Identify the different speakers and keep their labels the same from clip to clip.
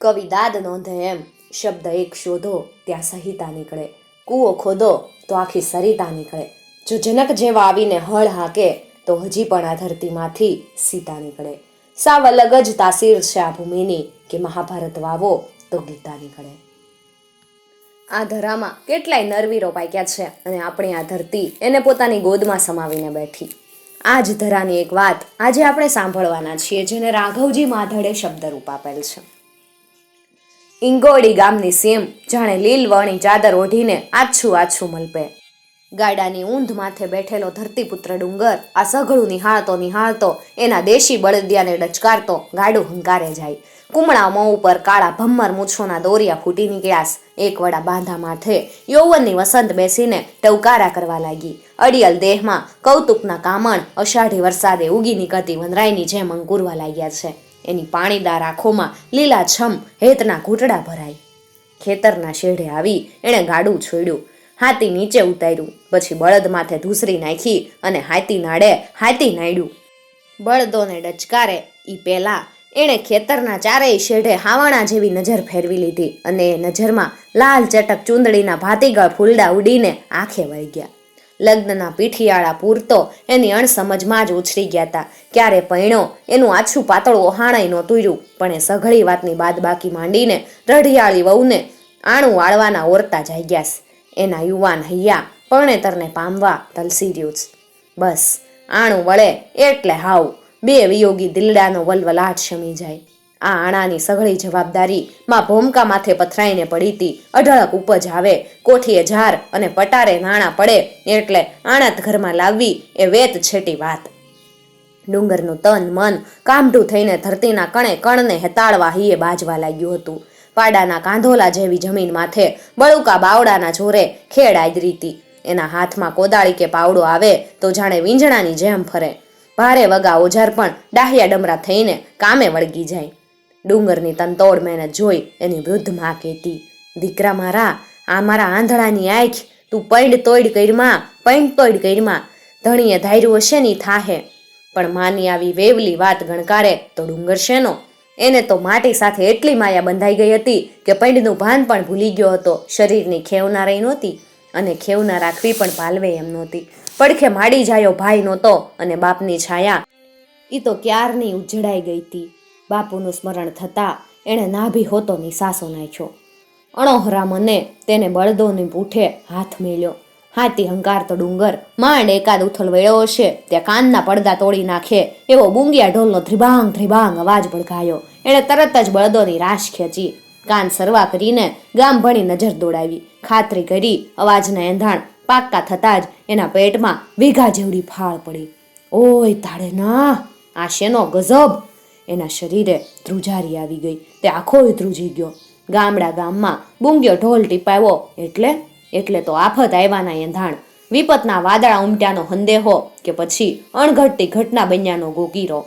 Speaker 1: કવિ દાદ નોંધે એમ. શબ્દ એક શોધો, ત્યાં સહિતા નીકળે. કૂવો ખોદો, તો આખી સરિતા નીકળે. જો જનક જેવા આવીને હળ હાકે, તો હજી પણ આ ધરતીમાંથી સીતા નીકળે. સાવ અલગ જ તાસીર છે આ ભૂમિની, કે મહાભારત વાવો, તો ગીતા નીકળે. આ ધરામાં કેટલાય નરવીરો પાક્યા છે, અને આપણી આ ધરતી એને પોતાની ગોદમાં સમાવીને બેઠી. આ જ ધરાની એક વાત આજે આપણે સાંભળવાના છીએ, જેને રાઘવજી માધડે શબ્દરૂપ આપેલ છે. ઇંગોડી ગામની સીમ, જાણે લીલવણી ચાદર ઓઢીને આછું આછું મલપે. ગાડાની ઊંધ માથે બેઠેલો ધરતીપુત્ર ડુંગર, આ સઘળું નિહાળતો નિહાળતો એના દેશી બળદિયાને ડચકારતો ગાડું હંકારે જાય. કુમળા મોં ઉપર કાળા ભમ્મર મૂછોના દોરિયા ફૂટી નીકળ્યાસ એક વડા બાંધા માથે યૌવનની વસંત બેસીને ટવકારા કરવા લાગી. અડિયલ દેહમાં કૌતુકના કામણ, અષાઢી વરસાદે ઉગી નીકળતી વનરાયની જેમ અંકુરવા લાગ્યા છે. એની પાણીદાર આંખોમાં લીલાછમ હેતના ઘૂંટડા ભરાય ખેતરના શેઢે આવી એણે ગાડું છોડ્યું. હાથી નીચે ઉતાર્યું. પછી બળદ માથે ધૂસરી નાખી અને હાથી નાડે હાથી નાડ્યું બળદોને ડચકારે એ પહેલાં એણે ખેતરના ચારેય શેઢે હાવાણા જેવી નજર ફેરવી લીધી અને એ નજરમાં લાલ ચટક ચૂંદડીના ભાતીગળ ફૂલડા ઉડીને આંખે વળી ગયા. લગ્નના પીઠિયાળા પૂરતો એની અણસમજમાં જ ઉછરી ગયા હતા ક્યારે પૈણો, એનું આછું પાતળું ઓહાણાઈ નહોતું પણ એ સઘળી વાતની બાદ બાકી માંડીને રઢિયાળી વહુને આણું વાળવાના ઓરતા જાગ્યાસ એના યુવાન હૈયા પરણેતરને પામવા તલસી રહ્યું છે. બસ, આણું વળે એટલે હાવ, બે વિયોગી દિલડાનો વલવલાટ શમી જાય. આ આણાની સઘળી જવાબદારી માં ભોમકા માથે પથરાઈને પડી હતી. અઢળક ઉપજ આવે, કોઠીએ ઝાર અને પટારે નાણાં પડે, એટલે આણાત ઘરમાં લાવવી એ વેત છેટી વાત. ડુંગરનું તન, મન કામઢું થઈને ધરતીના કણે કણને હેતાળવા હીએ બાજવા લાગ્યું હતું. પાડાના કાંધોલા જેવી જમીન માથે બળુકા બાવડાના જોરે ખેડ આદરી હતી. એના હાથમાં કોદાળી કે પાવડો આવે તો જાણે વીંજણાની જેમ ફરે. ભારે વગા ઓજાર પણ ડાહ્યા ડમરા થઈને કામે વળગી જાય. ડુંગરની તંતોડ મહેનત જોઈ એની વૃદ્ધમાં કહેતી, દીકરા મારા, આ મારા આંધળાની આંખ, તું પૈડ તોડ કરમાં પૈંડ તોડ કરમાં ધણીએ ધાર્યું હશે ની થાહે. પણ માની આવી વેવલી વાત ગણકારે તો ડુંગર શેનો? એને તો માટી સાથે એટલી માયા બંધાઈ ગઈ હતી કે પૈંડનું ભાન પણ ભૂલી ગયો હતો, શરીરની ખેવના રહી નહોતી અને ખેવના રાખવી પણ પાલવે એમ નહોતી. પડખે માડી જાયો ભાઈ નહોતો અને બાપની છાયા એ તો ક્યારની ઉજળાઈ ગઈ હતી બાપુનું સ્મરણ થતાં એણે નાભી હોતો નિસાસો નાખ્યો. અણોહરા મને તેને બળદોની પૂઠે હાથ મેલ્યો. હાથી હંકારતો ડુંગર, માંડ એકાદ ઉથલ વળ્યો હશે, ત્યાં કાનના પડદા તોડી નાખે એવો બુંગિયા ઢોલનો ધ્રિબાંગ ધ્રિબાંગ અવાજ ભડકાયો. એણે તરત જ બળદોની રાશ ખેંચી. કાન સરવા કરીને ગામ ભણી નજર દોડાવી. ખાતરી કરી અવાજના એંધાણ પાક્કા થતાં જ એના પેટમાં વીઘા જેવડી ફાળ પડી. ઓય તાળે ના આ શેનો ગજબ એના શરીરે ધ્રુજારી આવી ગઈ. તે આખોય ધ્રુજી ગયો. ગામડા ગામમાં બુંગ્યો ઢોલ ટીપાવ્યો એટલે એટલે તો આફત આવ્યાના એંધાણ વિપતના વાદળા ઉમટ્યાનો હંદેહો કે પછી અણઘટતી ઘટના બન્યાનો ગોગીરો.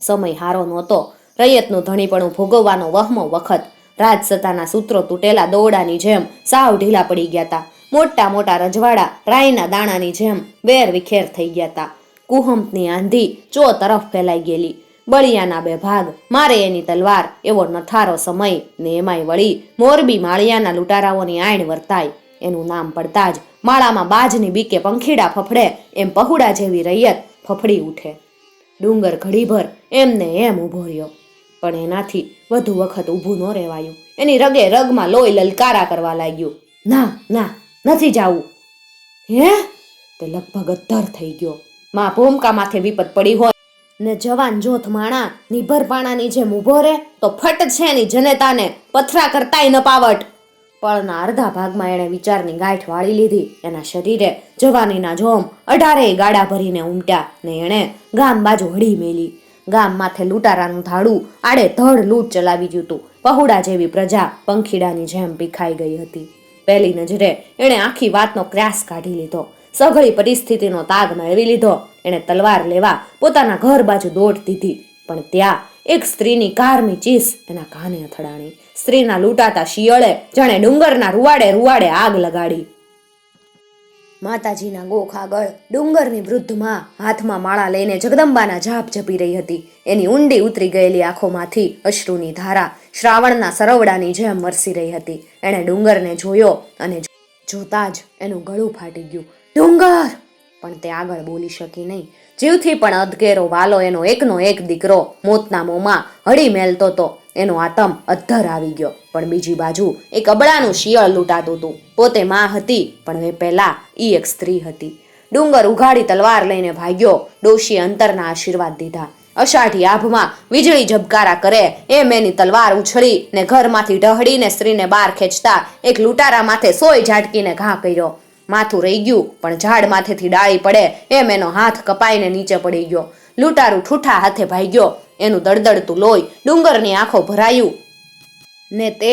Speaker 1: સમય હારો નહોતો. રૈયતનું ધણીપણું ભોગવવાનો વહમો વખત. રાજસત્તાના સૂત્રો તૂટેલા દોરડાની જેમ સાવ ઢીલા પડી ગયા હતા મોટા મોટા રજવાડા રાયના દાણાની જેમ વેર વિખેર થઈ ગયા હતા કુહંપની આંધી ચો તરફ ફેલાઈ ગયેલી. બળિયાના બે ભાગ, મારે એની તલવાર, એવો નઠારો સમય, ને એમાંય વળી મોરબી માળિયાના લૂંટારાઓની આણ વર્તાય. એનું નામ પડતા જ માળામાં બાજની બીકે પંખીડા ફફડે, એમ પહુડા જેવી રૈયત ફફડી ઉઠે. ડુંગર ઘડીભર એમને એમ ઊભો રહ્યો. પણ એનાથી વધુ વખત ઊભું ન રહેવાયું. એની રગે રગમાં લોહી લલકારા કરવા લાગ્યું. ના ના, નથી જાવું. હે? તે લગભગ અધર થઈ ગયો. માં ભૂમકા માથે વિપત પડી હોય ને જવાન જોથ માણા નિભરપાણાની જેમ ઊભો રહે તો ફટ છે એની જનેતાને. પથરા કરતાય ન પાવટ. પળના અડધા ભાગમાં એણે વિચારની ગાંઠ વાળી લીધી. એના શરીરે જવાનીના જોમ અઢારેય ગાડા ભરીને ઉમટ્યા ને એણે ગામ બાજુ હળી મેલી. ગામ માથે લૂંટારાનું ધાડું આડે ધડ લૂંટ ચલાવી ગયું હતું. પહુડા જેવી પ્રજા પંખીડાની જેમ પીખાઈ ગઈ હતી. પહેલી નજરે એણે આખી વાતનો ક્રાસ કાઢી લીધો. સઘળી પરિસ્થિતિનો તાગ મેળવી લીધો. એણે તલવાર લેવા પોતાના ઘર બાજુ દોટ દીધી. પણ ત્યાં એક સ્ત્રીની કારમી ચીસ એના કાને અથડાણી. સ્ત્રીના લૂંટાતા શિયળે જાણે ડુંગરના રૂવાડે રૂવાડે આગ લગાડી. માતાજીના ગોખ આગળ ડુંગરની વૃદ્ધમાં હાથમાં માળા લઈને જગદંબાના જાપ જપી રહી હતી. એની ઊંડી ઉતરી ગયેલી આંખોમાંથી અશ્રુની ધારા શ્રાવણના સરવડાની જેમ વરસી રહી હતી. એણે ડુંગરને જોયો અને જોતા જ એનું ગળું ફાટી ગયું. ડુંગર! પણ તે આગળ બોલી શકી નહીં. જીવથી પણ અધકેરો વાલો એનો એકનો એક દીકરો મોતના મોંમાં હળી મેલતો તો એનો આતમ અધ્ધર આવી ગયો. પણ બીજી બાજુ એક અબળાનું શિયળ લૂંટાતું હતું. પોતે માં હતી, પણ એ પહેલા ઈ એક સ્ત્રી હતી. ડુંગર ઉઘાડી તલવાર લઈને ભાગ્યો, ડોશીએ અંતરના આશીર્વાદ દીધા. અષાઢી આભમાં વીજળી ઝબકારા કરે, એમ એની તલવાર ઉછળી ને ઘરમાંથી ઢહડીને સ્ત્રીને બહાર ખેંચતા એક લૂંટારા માથે સોય ઝાટકીને ઘા કર્યો. માથું રહી ગયું, પણ ઝાડ માથેથી ડાળી પડે, એમ એનો હાથ કપાઈને નીચે પડી ગયો. લૂંટારું ઠૂઠા હાથે ભાગ્યો, એનું દળદળતું લોહી ડુંગરની આંખો ભરાયું. ને તે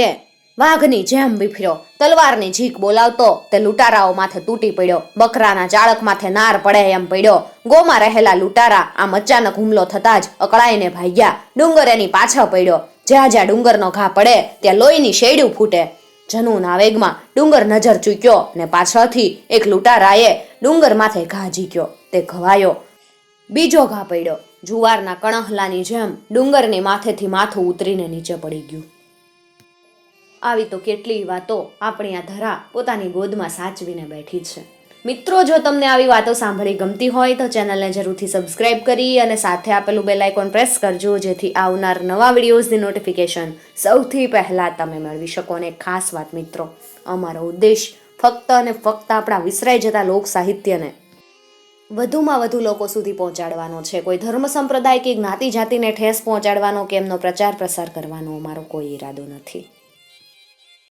Speaker 1: વાઘની જેમ વિફર્યો, તલવારની ઝીક બોલાવતો, તે લૂંટારાઓ માથે તૂટી પડ્યો, બકરાના ચાળક માથે નાર પડે એમ પડ્યો. ગોમાં રહેલા લૂંટારા આમ અચાનક હુમલો થતા જ અકળાઈને ભાગ્યા, ડુંગર એની પાછળ પડ્યો. જ્યાં જ્યાં ડુંગરનો ઘા પડે, ત્યાં લોહીની શેડ્યું ફૂટે. જનુના વેગમાં ડુંગર નજર ચૂક્યો ને પાછળથી એક લૂંટારાએ ડુંગર માથે ઘા ઝીક્યો. તે ઘવાયો. બીજો ઘા પડ્યો. જુવારના કણહલાની જેમ ડુંગરની માથેથી માથું ઉતરીને નીચે પડી ગયું. આવી તો કેટલી વાતો આપણી આ ધરા પોતાની ગોદમાં સાચવીને બેઠી છે. મિત્રો, જો તમને આવી વાતો સાંભળી ગમતી હોય તો ચેનલને જરૂરથી સબસ્ક્રાઇબ કરી અને સાથે આપેલું બેલ આઇકોન પ્રેસ કરજો, જેથી આવનાર નવા વિડીયોઝની નોટિફિકેશન સૌથી પહેલાં તમે મેળવી શકો. અને ખાસ વાત મિત્રો, અમારો ઉદ્દેશ ફક્ત અને ફક્ત આપણા વિસરાઈ જતા લોક સાહિત્યને વધુમાં વધુ લોકો સુધી પહોંચાડવાનો છે. કોઈ ધર્મ સંપ્રદાય કે જ્ઞાતિ જાતિને ઠેસ પહોંચાડવાનો કે એમનો પ્રચાર પ્રસાર કરવાનો અમારો કોઈ ઈરાદો નથી.